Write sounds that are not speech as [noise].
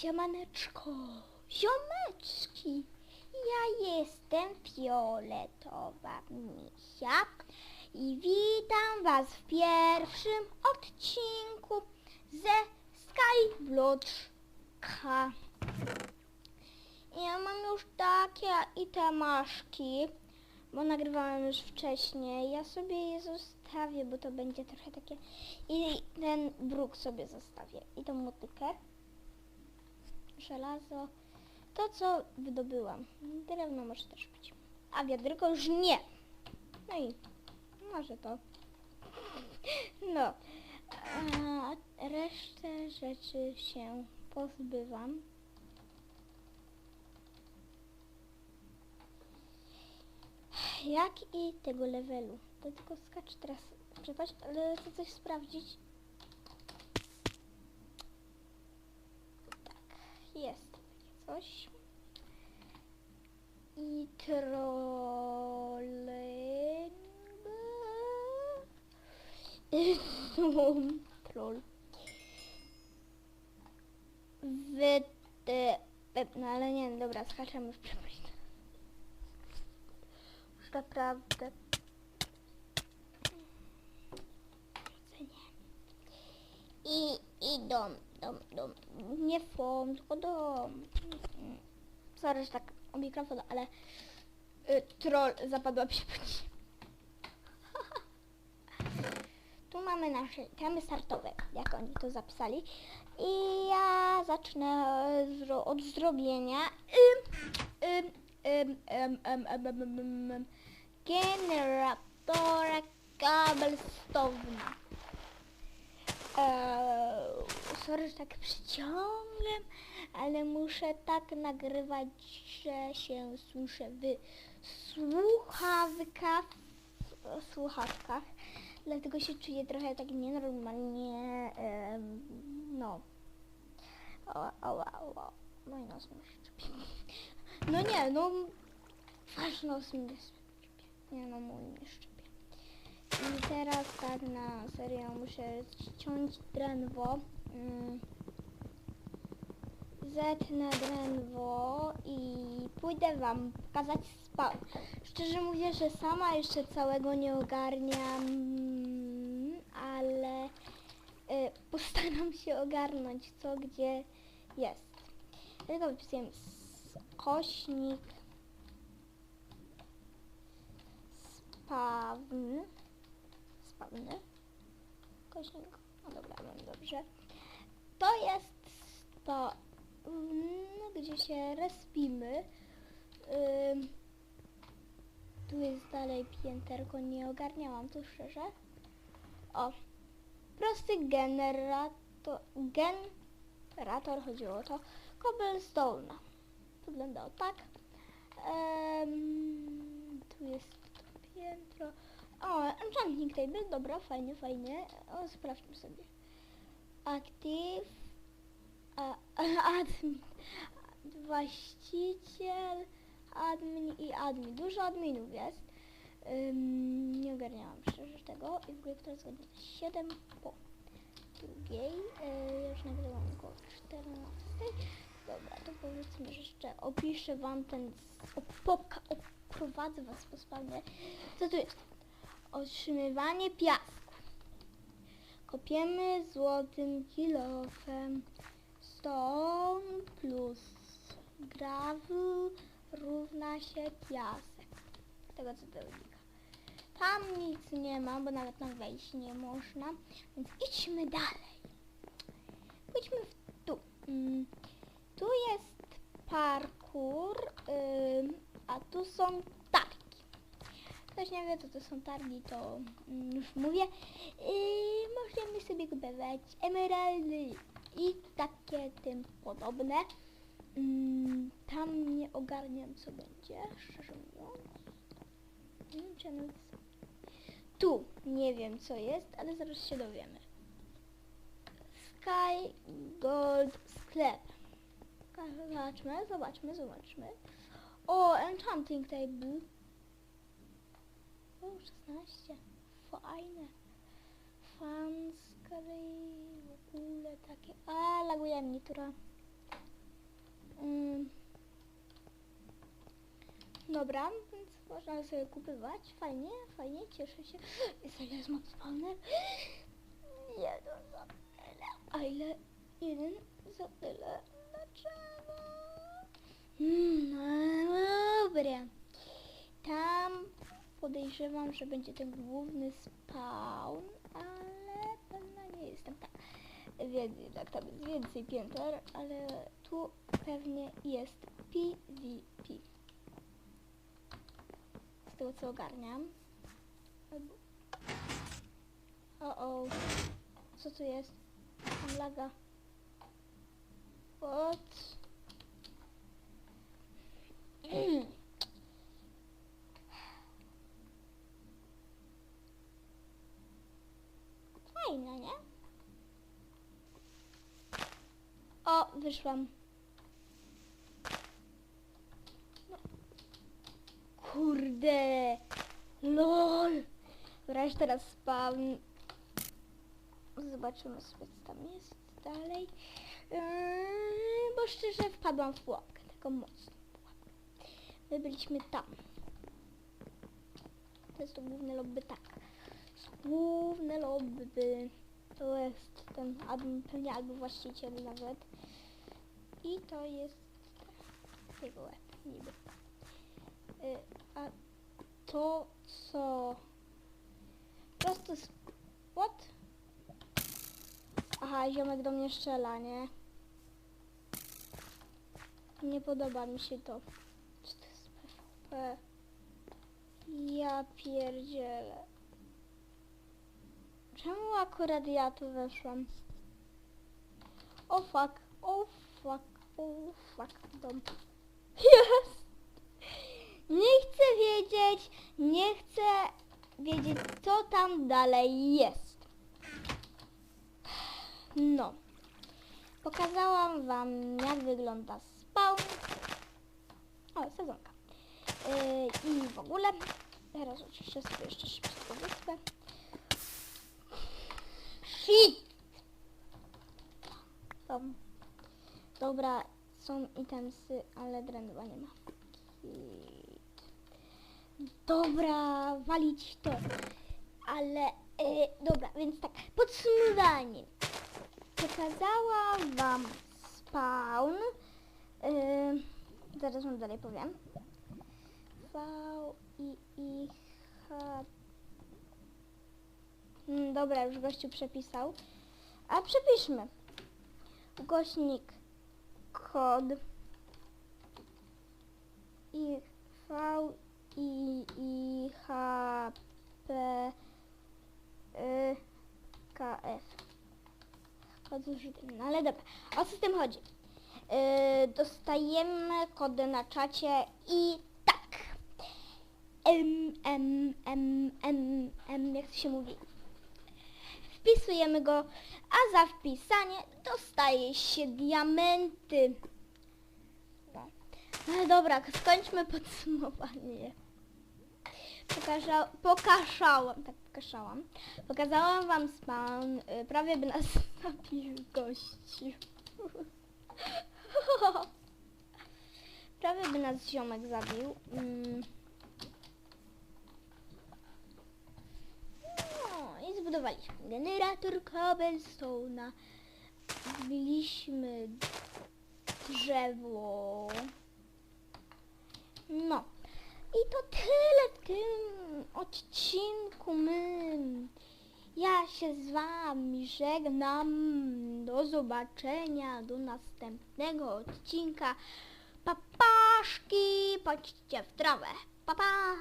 Siemaneczko, ziomeczki, ja jestem Fioletowa Misia i witam was w pierwszym odcinku ze Skybloczka. Ja mam już takie i te maszki, bo nagrywałem już wcześniej. Ja sobie je zostawię, bo to będzie trochę takie... I ten bruk sobie zostawię. I tą motykę żelazo. To, co wydobyłam. Drewno może też być. A wiadryko już nie. No i może to. No. A resztę rzeczy się pozbywam. Jak i tego levelu. To tylko skacz teraz. Przepaść, ale chcę coś sprawdzić. Tak, jest coś. I trolling. [laughs] Troll. Wy... No ale nie, dobra, skaczemy w przepaść. Już naprawdę. I, i dom, dom, nie fom, tylko dom. Sorry, że tak o mikrofon, ale y, troll zapadła mi się po [laughs] tu mamy nasze temy startowe, jak oni to zapisali. I ja zacznę zro od zrobienia ym, ym, ym, generatora kabelstowna. Eee, sorry, że tak przyciągam, ale muszę tak nagrywać, że się słyszę w słuchawkach, w słuchawkach. Dlatego się czuję trochę tak nienormalnie, em, no. Ała, ała, ała. Nos mi się szczepi. No nie, no, wasz nos mi. Nie no, mój. I teraz tak na serio muszę ściąć drewno. Mm. Zetnę drewno i pójdę wam pokazać spawn. Szczerze mówię, że sama jeszcze całego nie ogarniam, ale y, postaram się ogarnąć co gdzie jest. Dlatego wypisuję kośnik spawn spawny kośnik, no dobra, mam dobrze. To jest to, mm, gdzie się respimy. Ym, tu jest dalej pięterko, nie ogarniałam tu szczerze. O, prosty generator, generator, chodziło o to, cobblestone. Wyglądał tak. Tu jest to piętro. O, enchanting table, dobra, fajnie, fajnie. O, sprawdźmy sobie. Active, a, [laughs] admin, właściciel, admin i admin. Dużo adminów jest. Ym, nie ogarniałam szczerze tego. I w ogóle która jest godzina? 7 po drugiej. Yy, już nagrywam około 14. Dobra, to powiedzmy, że jeszcze opiszę wam ten, opoka, oprowadzę was po spawnie. Co tu jest? Otrzymywanie piasku. Kopiemy złotym kilofem. Stone plus gravel równa się piasek. Tego co to wynika. Tam nic nie ma, bo nawet tam wejść nie można. Więc idźmy dalej. Pójdźmy w tu. Mm, tu jest parkour, ym, a tu są. Ktoś nie wie, co to są targi, to mm, już mówię. Yy, możemy sobie kupować emeraldy i takie tym podobne. Mm, tam nie ogarniam, co będzie, szczerze mówiąc. Nie wiem, czy. Tu nie wiem, co jest, ale zaraz się dowiemy. Sky Gold Sklep. Zobaczmy, zobaczmy, zobaczmy. O, Enchanting Table. O, 16. Fajne. Fanscreen, w ogóle takie. A, laguje mnie tura. Mm. Dobra, więc można sobie kupywać. Fajnie, fajnie, cieszę się. Ile jest mob spawner? Jeden za tyle. A ile? Jeden za tyle. Dlaczego? Mm, no dobra. Podejrzewam, że będzie ten główny spawn, ale pewna nie jestem tak. Więc tak, tam jest więcej pięter, ale tu pewnie jest PvP. Z tego co ogarniam. O, o. Co tu jest? Laga. What? Fajne, nie? O, wyszłam. No. Kurde. LOL. Wreszcie teraz spawn. Zobaczymy sobie, co tam jest dalej. Yy, bo szczerze wpadłam w pułapkę. Taką mocną pułapkę. My byliśmy tam. To jest to główne lobby, tak. Główne lobby. To jest ten admin, pewnie albo właściciel nawet. I to jest jego łeb, niby. Y, a to co? Prosto z... What? Aha, ziomek do mnie strzela, nie? Nie podoba mi się to. Czy to jest PvP? Ja pierdzielę. Czemu akurat ja tu weszłam? O fuck, o fuck, o fuck, dom. Jest! Nie chcę wiedzieć, nie chcę wiedzieć, co tam dalej jest. No. Pokazałam wam, jak wygląda spawn. O, sezonka. Yy, I w ogóle. Teraz oczywiście sobie jeszcze szybko wyspę. Shit! Tam. Dobra, są itemsy, ale drędła nie ma. Dobra, walić to. Ale, e, dobra, więc tak, podsumowanie. Pokazałam wam spawn. E, zaraz wam dalej powiem. V, I, I, H. Mm, dobra, już gościu przepisał. A przepiszmy. Ukośnik kod I V I I H P Y, K F. Kod zużyty. No ale dobra. O co z tym chodzi? Yy, dostajemy kody na czacie i tak. M, M, M, M, M, jak to się mówi. Wpisujemy go, a za wpisanie dostaje się diamenty. No. Ale dobra, skończmy podsumowanie. Pokaża, pokaszałam, tak pokaszałam. Pokazałam wam spawn, y, prawie by nas [laughs] zabił gościu. [laughs] prawie by nas ziomek zabił. Mm. No i zbudowaliśmy generator cobblestone'a. Zbiliśmy drzewo. No. I to tyle w tym odcinku. Ja się z wami żegnam. Do zobaczenia, do następnego odcinka. Papaszki, patrzcie w trawę. Pa, pa.